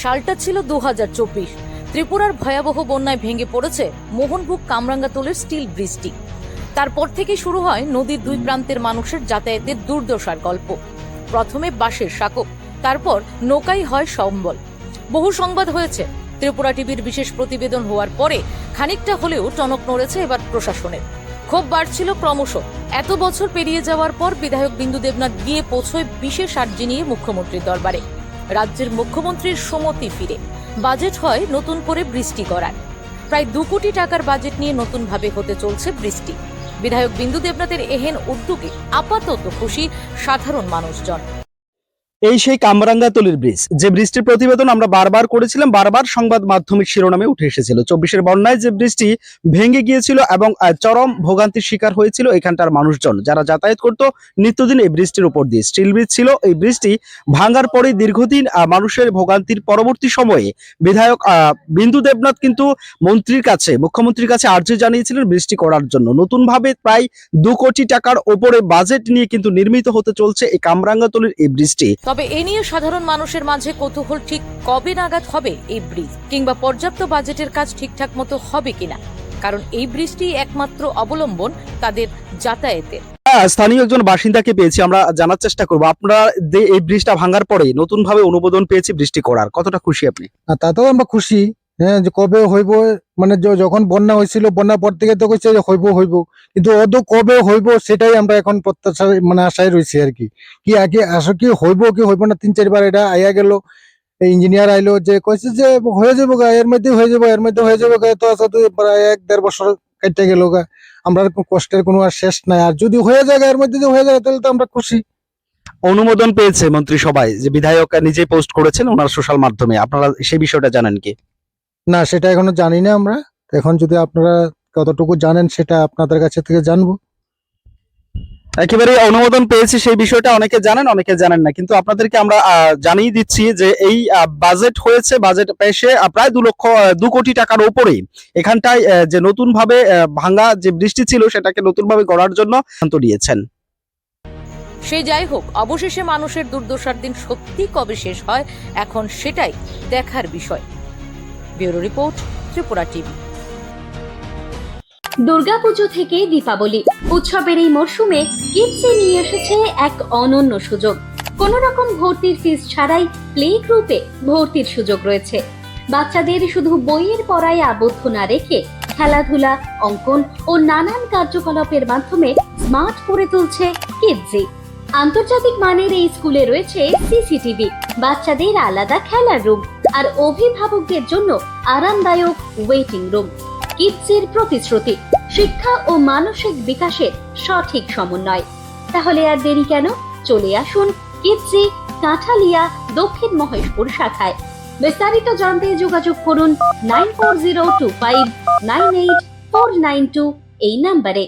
সালটা ছিল দু ত্রিপুরার ভয়াবহ বন্যায় ভেঙে পড়েছে মোহনভুগ কামরাঙ্গাতলের স্টিল ব্রিজটি। তারপর থেকে শুরু হয় নদীর দুই প্রান্তের মানুষের যাতায়াতের দুর্দশার গল্প। প্রথমে বাঁশের সাঁকো, তারপর নৌকাই হয় সম্বল। বহু সংবাদ হয়েছে, ত্রিপুরা টিভির বিশেষ প্রতিবেদন হওয়ার পরে খানিকটা হলেও টনক নড়েছে এবার প্রশাসনের। ক্ষোভ বাড়ছিল ক্রমশ। এত বছর পেরিয়ে যাওয়ার পর বিধায়ক বিন্দু দেবনাথ গিয়ে পৌঁছয় বিশেষ আর্জি নিয়ে মুখ্যমন্ত্রীর দরবারে। রাজ্যের মুখ্যমন্ত্রীর সমতি ফিরে। বাজেট হয় নতুন করে বৃষ্টি করার। প্রায় দু কোটি টাকার বাজেট নিয়ে নতুনভাবে হতে চলছে বৃষ্টি। বিধায়ক বিন্দু দেবনাথের এহেন উদ্যোগে আপাতত খুশি সাধারণ মানুষজন। এই সেই কামরাঙ্গাতলির ব্রিজ যে ব্রিজটির প্রতিবেদন আমরা বারবার করেছিলাম, বারবার সংবাদ মাধ্যমিক শিরোনামে উঠে এসেছিল। চব্বিশের বন্যায় যে ব্রিজটি ভেঙে গিয়েছিল এবং চরম ভোগান্তির শিকার হয়েছিল এখানকার মানুষজন। যারা যাতায়াত করত, নিত্যদিন এই ব্রিজটির উপর দিয়ে। স্টিল ব্রিজ ছিল, এই ব্রিজটি ভাঙার পরে দীর্ঘদিন মানুষের ভোগান্তির পরবর্তী সময়ে বিধায়ক বিন্দু দেবনাথ কিন্তু মন্ত্রীর কাছে, মুখ্যমন্ত্রীর কাছে আর্জি জানিয়েছিলেন ব্রিজটি করার জন্য। নতুনভাবে প্রায় দু কোটি টাকার ওপরে বাজেট নিয়ে কিন্তু নির্মিত হতে চলছে এই কামরাঙ্গাতলির এই ব্রিজটি তবে এ নিয়ে সাধারণ মানুষের মাঝে কৌতূহল ঠিক কবে নাগাদ হবে এই ব্রিজ? কিংবা পর্যাপ্ত বাজেটের কাজ ঠিকঠাক মতো হবে কিনা? কারণ এই ব্রিজটি একমাত্র অবলম্বন তাদের যাতায়াতের। হ্যাঁ, স্থানীয় একজন বাসিন্দাকে পেয়েছি আমরা জানার চেষ্টা করব। আপনারা যে এই ব্রিজটা ভাঙার পরে নতুন ভাবে অনুমোদন পেয়েছি বৃষ্টি করার কতটা খুশি আপনি? তা তাতেও আমরা খুশি। হ্যাঁ যে কবে হইব মানে যখন বন্যা হয়েছিল বন্যা পর থেকে তো কইছে যে হইব হইব। কিন্তু অত কবে হইব, সেটাই আমরা এখন প্রত্যাশা মানে আশায় রয়েছি আর কি। কি আগে আসলে কি হইব কি হইব না, তিন, চারবার এটা আইয়া গেল। ইঞ্জিনিয়ার আইলো যে, কইছে যে, হয়ে যাব গা, এর মধ্যে হয়ে যাব, এর মধ্যে হয়ে যাব গা, তো আসলে প্রায় এক, দেড় বছর কেটে গেল গা। আমরা কষ্টের কোনো আর শেষ নাই। আর যদি হয়ে যায় এর মধ্যে হয়ে যায়, তাহলে তো আমরা খুশি। অনুমোদন পেয়েছে মন্ত্রিসভায় যে বিধায়ক নিজেই পোস্ট করেছেন ওনার সোশ্যাল মাধ্যমে। আপনারা সেই বিষয়টা জানেন কি? না সেটা এখনও জানি না আমরা। এখন যদি আপনারা কতটুকু জানেন সেটা আপনাদের কাছে থেকে জানব। একেবারে অনুমোদন পেয়েছি সেই বিষয়টা। অনেকে জানেন অনেকে জানেন না। কিন্তু আপনাদেরকে আমরা জানিয়ে দিচ্ছি যে এই বাজেট হয়েছে বাজেট পেশে প্রায় দু লক্ষ দু কোটি টাকার উপরে এখানটায় যে নতুন ভাবে ভাঙা যে বৃষ্টি ছিল সেটাকে নতুন ভাবে গড়ার জন্য সিদ্ধান্ত নিয়েছেন। সে যাই হোক অবশেষে মানুষের দুর্দশার দিন সত্যি কবে শেষ হয় এখন সেটাই দেখার বিষয়। Bureau report, Tripura TV. Durga Puja থেকে দীপাবলি। উৎসবের এই মরশুমে কিডসে নিয়ে এসেছে এক অনন্য সুযোগ। কোন রকম ভর্তির ফিস ছাড়াই প্লে গ্রুপে ভর্তির সুযোগ রয়েছে। বাচ্চাদের শুধু বইয়ের পড়ায় আবদ্ধ না রেখে খেলাধুলা, অঙ্কন ও নানান কার্যকলাপের মাধ্যমে স্মার্ট করে তুলছে কিডজি আন্তর্জাতিক মানের এই স্কুলে রয়েছে সিসিটিভি। বাচ্চাদের আলাদা খেলার রুম আর অভিভাবকদের জন্য আরামদায়ক ওয়েটিং রুম। কিডসের প্রতিশ্রুতি, শিক্ষা ও মানসিক বিকাশের সঠিক সমন্বয়। তাহলে আর দেরি কেন? চলে আসুন কিডসি কাঁঠালিয়া দক্ষিণ মহেশপুর শাখায়। বিস্তারিত জানতে যোগাযোগ করুন nine four zero two five nine eight four nine two এই নাম্বারে।